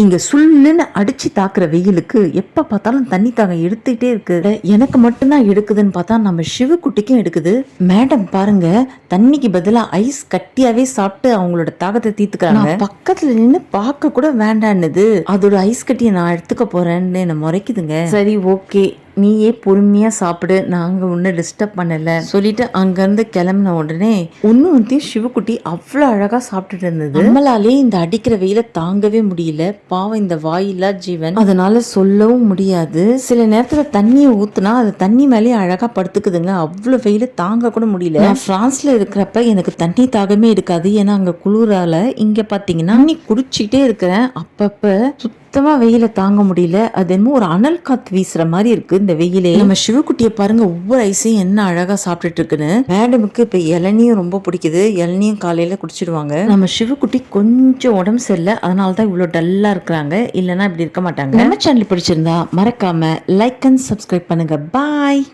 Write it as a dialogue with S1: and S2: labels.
S1: இங்க சுள்ளுன்னு அடிச்சு தாக்குற வெயிலுக்கு எப்ப பார்த்தாலும் தண்ணி தாகம் எடுத்துக்கிட்டே இருக்கு. எனக்கு மட்டும்தான் எடுக்குதுன்னு பார்த்தா நம்ம சிவக்குட்டிக்கும் எடுக்குது. மேடம் பாருங்க தண்ணிக்கு பதிலா ஐஸ் கட்டியாவே சாப்பிட்டு அவங்களோட தாகத்தை தீர்த்துக்கிறாங்க. பக்கத்துல நின்னு பார்க்க கூட வேண்டான்னுது. அதோட ஐஸ் கட்டியை நான் எடுத்துக்க போறேன்னு என்ன முறைக்குதுங்க. சரி ஓகே. நீயே பொறுமையா சாப்பிடு நாங்க ஒன்னும் டிஸ்டர்ப் பண்ணல. சொல்லிட்டு அங்கிருந்து கிளம்பின உடனே ஒன்னு வந்து சிவக்குட்டி அவ்வளோ அழகா சாப்பிட்டுட்டு இருந்தது. நம்மளாலே இந்த அடிக்கிற வெயில தாங்கவே முடியல. பாவம் இந்த வாயில்லா ஜீவன். அதனால சொல்லவும் முடியாது. சில நேரத்துல தண்ணியை ஊத்துனா அது தண்ணி மேலேயே அழகா படுத்துக்குதுங்க அவ்வளோ வெயில தாங்க கூட முடியல. நான் பிரான்ஸ்ல இருக்கிறப்ப எனக்கு தண்ணி தாகமே இருக்காது. ஏன்னா அங்க குளிரால இங்க பாத்தீங்கன்னா தண்ணி குடிச்சிட்டே இருக்கிறேன். அப்பப்ப சுத்தமாக வெயில தாங்க முடியல. அது என்னமோ ஒரு அனல் காத்து வீசுற மாதிரி இருக்கு இந்த வெயிலே. நம்ம சிவக்குட்டியை பாருங்க ஒவ்வொரு ஐஸையும் என்ன அழகா சாப்பிட்டுட்டு இருக்குன்னு மேடமுக்கு இப்ப இளநியும் ரொம்ப பிடிக்குது. இளநியும் காலையில குடிச்சிடுவாங்க. நம்ம சிவக்குட்டி கொஞ்சம் உடம்பு சரியில்லை அதனால தான் இவ்வளவு டல்லா இருக்கிறாங்க. இல்லைன்னா இப்படி இருக்க மாட்டாங்க. நம்ம சேனல் பிடிச்சிருந்தா மறக்காம லைக் அண்ட் சப்ஸ்கிரைப் பண்ணுங்க. பாய்